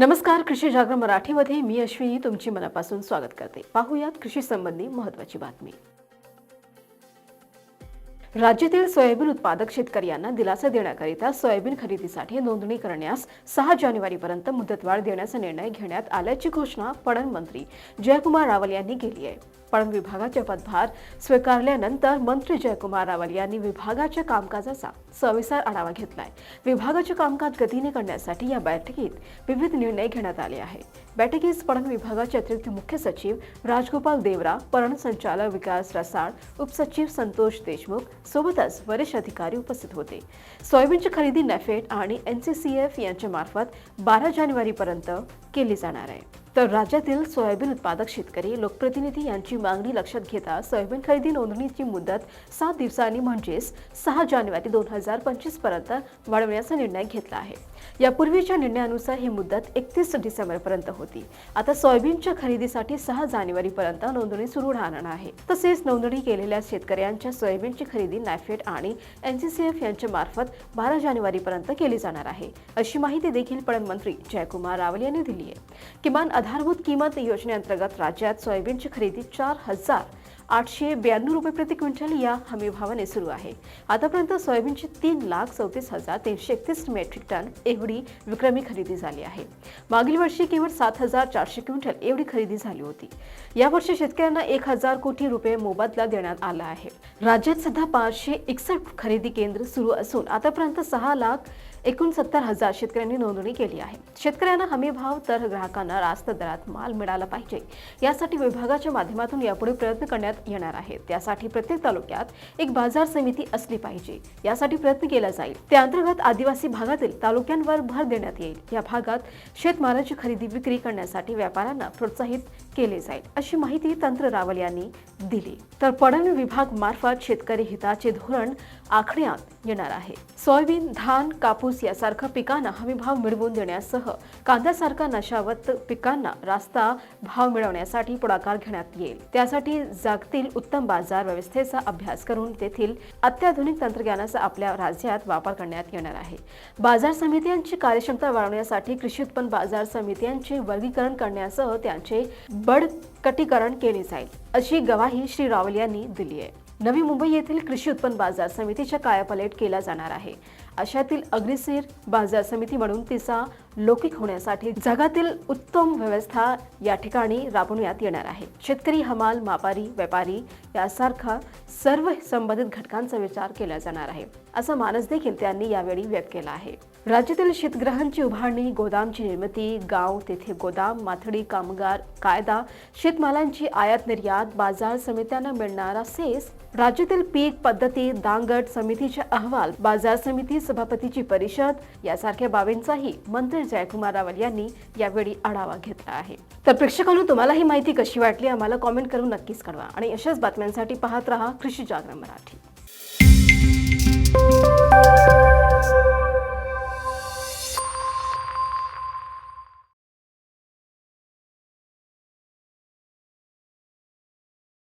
नमस्कार कृषी जागरण मराठीमध्ये मी अश्विनी तुमची मनापासून स्वागत करते. पाहूयात कृषी संबंधी महत्वाची बातमी. राज्यातील सोयाबीन उत्पादक शेतकऱ्यांना दिलासा देण्याकरिता सोयाबीन खरेदीसाठी नोंदणी करण्यास सहा जानेवारीपर्यंत मुदतवाढ देण्याचा निर्णय घेण्यात आल्याची घोषणा पणन मंत्री जयकुमार रावल यांनी केली आहे. पणन विभागाचे पदभार स्वीकारल्यानंतर मंत्री जयकुमार रावल यांनी विभागाच्या कामकाजाचा सविस्तर आढावा घेतलाय. विभागाचे कामकाज गतीने करण्यासाठी या बैठकीत विविध निर्णय घेण्यात आले आहेत. बैठकीस पणन विभागाचे अतिरिक्त मुख्य सचिव राजगोपाल देवरा पणन संचालक विकास रसाळ उपसचिव संतोष देशमुख सोबतच वरिष्ठ अधिकारी उपस्थित होते. सोयाबीनची खरेदी नेफेड आणि एन सी सी एफ यांच्यामार्फत बारा जानेवारीपर्यंत केली जाणार आहे. तर राज्यातील सोयाबीन उत्पादक शेतकरी लोकप्रतिनिधी यांची मागणी लक्षात घेता सोयाबीन खरेदी नोंदणीची मुदत सात दिवसांनी म्हणजेच सहा जानेवारी दोन हजार पंचवीसपर्यंत वाढवण्याचा निर्णय घेतला आहे. यापूर्वीच्या निर्णयानुसार ही मुदत एकतीस डिसेंबरपर्यंत होती. आता सोयाबीनच्या खरेदीसाठी सहा जानेवारीपर्यंत नोंदणी सुरू राहणार आहे. तसेच नोंदणी केलेल्या शेतकऱ्यांच्या सोयाबीनची खरेदी नायफेड आणि एनसीसीएफ यांच्या मार्फत बारा जानेवारीपर्यंत केली जाणार आहे. अशी माहिती देखील पणन मंत्री जयकुमार रावल यांनी दिली आहे. किमान आधारभूत किंमत योजनेअंतर्गत राज्यात सोयाबीनची खरेदी चार हजार आठशे ब्याण्णव रुपये प्रति क्विंटल या हमीभावाने सुरू आहे. आतापर्यंत सोयाबीनची तीन लाख चौतीस हजार तीनशे एकतीस मेट्रिक टन एवढी विक्रमी खरेदी झाली आहे. मागील वर्षी केवळ सात हजार चारशे क्विंटल एवढी खरेदी झाली होती. यावर्षी शेतकऱ्यांना एक हजार कोटी रुपये मोबदला देण्यात आला आहे. राज्यात सध्या पाचशे एकसष्ट खरेदी केंद्र सुरू असून आतापर्यंत सहा लाख एकोणसत्तर हजार शेतकऱ्यांनी नोंदणी केली आहे. शेतकऱ्यांना हमी भाव तर ग्राहकांना रास्त दरात माल मिळाला पाहिजे. यासाठी विभागाच्या माध्यमातून यापुढे प्रयत्न करण्यात येणार आहेत त्यासाठी प्रत्येक तालुक्यात एक बाजार समिती असली पाहिजे. यासाठी प्रयत्न केला जाईल. त्या अंतर्गत आदिवासी भागातील तालुक्यांवर भर देण्यात येईल. या भागात शेतमालाची खरेदी विक्री करण्यासाठी व्यापाऱ्यांना प्रोत्साहित केले जाईल अशी माहिती तंत्र रावल यांनी दिली. तर पणन विभाग मार्फत शेतकरी हिताचे धोरण आखण्यात येणार आहे. सोयाबीन धान कापूस यासारख्या पिकांना हमी भाव मिळवून देण्यासह कांद्यासारख्या नशावत पिकांना रास्ता भाव मिळवण्यासाठी पुढाकार घेण्यात येईल. त्यासाठी जागतील उत्तम बाजार व्यवस्थेचा अभ्यास करून तेथील अत्याधुनिक तंत्रज्ञानाचा आपल्या राज्यात वापर करण्यात येणार आहे. बाजार समित्यांची कार्यक्षमता वाढवण्यासाठी कृषी उत्पन्न बाजार समित्यांचे वर्गीकरण करण्यासह त्यांचे बडकटीकरण केले जाईल अशी ग्वाही श्री रावल यांनी दिली आहे. नवी मुंबई येथील कृषी उत्पन्न बाजार समितीच्या कायापलेट केला जाणार आहे. अशातील अग्रेसिर बाजार समिती म्हणून तिचा लौकिक होण्यासाठी जगातील उत्तम व्यवस्था या ठिकाणी राबवण्यात येणार आहे. शेतकरी हमाल मापारी व्यापारी यासारखा सर्व संबंधित घटकांचा विचार केला जाणार आहे असा मानस देखील त्यांनी यावेळी व्यक्त केला आहे. राज्यातील शीतगृहांची उभारणी गोदामची निर्मिती गाव तेथे गोदाम माथडी कामगार कायदा शेतमालांची आयात निर्यात बाजार समित्यांना मिळणारा सेस राज्यातील पीक पद्धती दांगट समितीचे अहवाल बाजार समिती सभापतीची परिषद यासारख्या बाबींचाही मंत्री जयकुमार रावल यांनी यावेळी आढावा घेतला आहे. तर प्रेक्षकांनो तुम्हाला ही माहिती कशी वाटली आम्हाला कॉमेंट करून नक्कीच कळवा. आणि अशाच बातम्यांसाठी पाहत रहा कृषी जागरण मराठी.